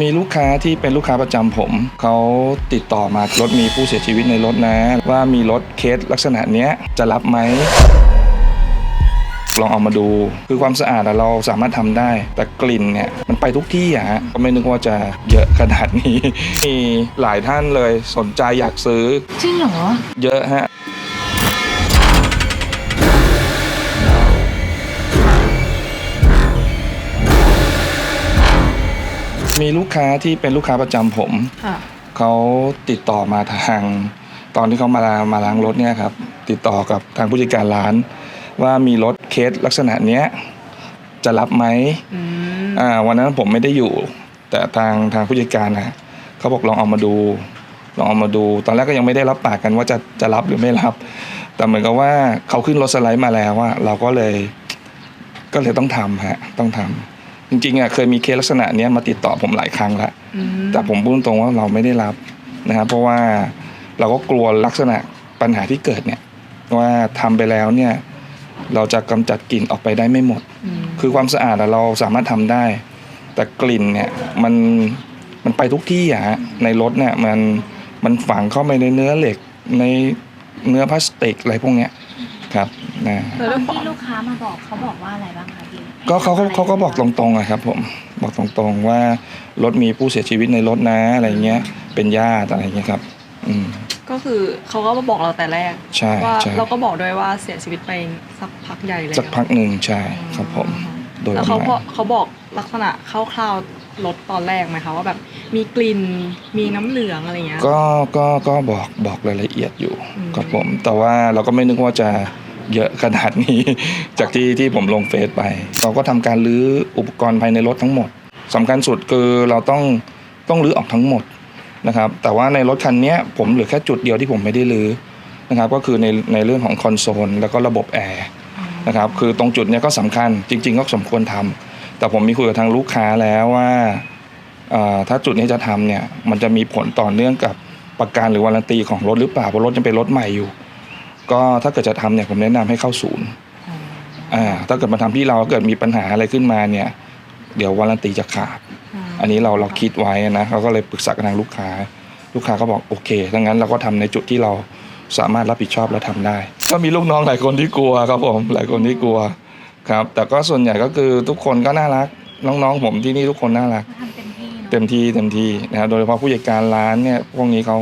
มีลูกค้าที่เป็นลูกค้าประจำผม เขาติดต่อมารถมีผู้เสียชีวิตในรถนะ ว่ามีรถเคสลักษณะเนี้ยจะรับไหมลองเอามาดูคือความสะอาดอะเราสามารถทำได้ แต่กลิ่นเนี่ยมันไปทุกที่อะฮะก็ไม่นึกว่าจะเยอะขนาดนี้ มีหลายท่านเลยสนใจอยากซื้อจริงเหรอ เยอะฮะ มีลูกค้าที่เป็นลูกค้าประจำผมค่ะ เขาติดต่อมาทาง ตอนที่เขามามาล้างรถเนี่ยครับ ติดต่อกับทางผู้จัดการร้าน ว่ามีรถเคสลักษณะเนี้ยจะรับไหม อืม อ่าวันนั้นผมไม่ได้อยู่ แต่ทางทางผู้จัดการนะเขาบอกลองเอามาดู ลองเอามาดู ตอนแรกก็ยังไม่ได้รับปากกันว่าจะจะรับหรือไม่รับ แต่เหมือนกับว่าเขาขึ้นรถสไลด์มาแล้วว่าเราก็เลยก็เลยต้องทำฮะต้องทำ จริงๆอะเคยมีเคสลักษณะเนี้ยมาติดต่อผมหลายครั้งแล้วอืมแต่ผมพูดตรงว่าเราไม่ได้รับนะครับเพราะว่าเราก็กลัวลักษณะปัญหาที่เกิดเนี่ยว่าทำไปแล้วเนี่ยเราจะกำจัดกลิ่นออกไปได้ไม่หมดอืมคือความสะอาดอะเราสามารถทำได้ แต่กลิ่นเนี่ยมันมันไปทุกที่อะฮะในรถเนี่ยมันมันฝังเข้าไปในเนื้อเหล็กในเนื้อพลาสติกอะไรพวกเนี้ยครับ นะแล้วตอนขอที่ลูกค้ามาบอกเขาบอกว่าอะไรบ้างคะพี่ก็เขาก็เขาก็บอกตรงๆอะครับผมบอกตรงๆว่ารถมีผู้เสียชีวิตในรถนะอะไรเงี้ย เป็นญาติอะไรเงี้ยครับ อืม ก็คือเขาก็มาบอกเราแต่แรกใช่ว่าใช่เราก็บอกด้วยว่าเสียชีวิตไปสักพักใหญ่เลยสักพักหนึ่งใช่ครับผม โดยแล้วปเขาระบมาอกณเขาบอกลักษณะคร่าวๆรถตอนแรกไหมคะว่าแบบมีกลิ่นมีน้ำเหลืองอะไรเงี้ย ก็ก็ก็บอกบอกรายละเอียดอยู่อืม ครับผม แต่ว่าเราก็ไม่นึกว่าจะ เยอะขนาดนี้ จากที่ที่ผมลงเฟซไป เราก็ทำการรื้ออุปกรณ์ภายในรถทั้งหมดสำคัญสุดคือเราต้องต้องรื้อออกทั้งหมดนะครับ แต่ว่าในรถคันนี้ผมเหลือแค่จุดเดียวที่ผมไม่ได้รื้อนะครับ ก็คือในในเรื่องของคอนโซลแล้วก็ระบบแอร์นะครับ คือตรงจุดนี้ก็สำคัญจริง ๆ ก็สมควรทำแต่ผมมีคุยกับทางลูกค้าแล้วว่าถ้าจุดนี้จะทำเนี่ยมันจะมีผลต่อเนื่องกับประกันหรือวารันตีของรถหรือเปล่าเพราะรถยังเป็นรถใหม่อยู่ ก็ถ้าเกิดจะทำเนี่ยผมแนะนำให้เข้าศูนย์อ่าถ้าเกิดมาทำที่เราเกิดมีปัญหาอะไรขึ้นมาเนี่ย เดี๋ยววารันตีจะขาด อันนี้เราเราคิดไว้นะเราก็เลยปรึกษากับทางลูกค้า ลูกค้าก็บอกโอเคถ้างั้นเราก็ทำในจุดที่เราสามารถรับผิดชอบและทำได้ ก็มีลูกน้องหลายคนที่กลัวครับผมหลายคนที่กลัวครับ แต่ก็ส่วนใหญ่ก็คือทุกคนก็น่ารัก น้องๆ ผมที่นี่ทุกคนน่ารักเขาทำเต็มที่เนอะ เต็มที่เต็มที่นะครับโดยเฉพาะผู้จัดการร้านเนี่ยพวกนี้เขา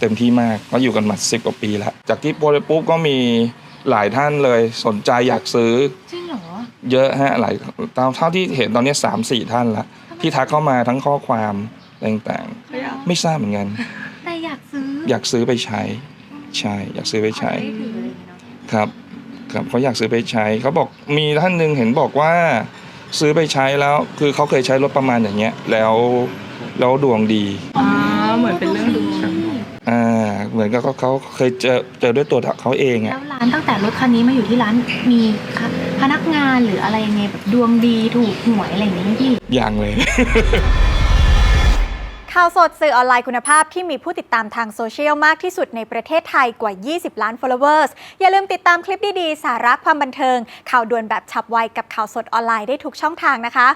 เต็มที่มากเขาอยู่กันมาสิบกว่าปีแล้ว จากที่โพสต์ไปปุ๊บก็มีหลายท่านเลยสนใจอยากซื้อ จริงเหรอ เยอะฮะหลายตามเท่าที่เห็นตอนนี้สามสี่ท่านละที่ทักเข้ามาทั้งข้อความอะไรต่างเขาอยากๆ ไม่ทราบเหมือนกัน แต่อยากซื้ออยากซื้อไปใช้ใช่อยากซื้อไปใช้เขาจะได้ถืออะไรอย่างเงี้ยเนอะครับครับเขาอยากซื้อไปใช้เขาบอกมีท่านหนึ่งเห็นบอกว่าซื้อไปใช้แล้วคือเขาเคยใช้รถประมาณอย่างเงี้ยแล้วแล้วดวงดีอ่าเหมือนเป็นเรื่องดู อ่าเหมือนกับเขาเขาเคยเจอเจอด้วยตัวเขาเองแล้อะวร้านตั้งแต่รถคันนี้มาอยู่ที่ร้านมีค่ะพนักงานหรืออะไรยังไงแบบดวงดีถูกหวยอะไรอย่างเงี้ยไหมพี่ยังเลย ข่าวสดสื่อออนไลน์คุณภาพที่มีผู้ติดตามทางโซเชียลมากที่สุดในประเทศไทยกว่า 20 ล้าน followers อย่าลืมติดตามคลิปดี ๆ สาระความบันเทิง ข่าวด่วนแบบฉับไวกับข่าวสดออนไลน์ได้ทุกช่องทางนะคะ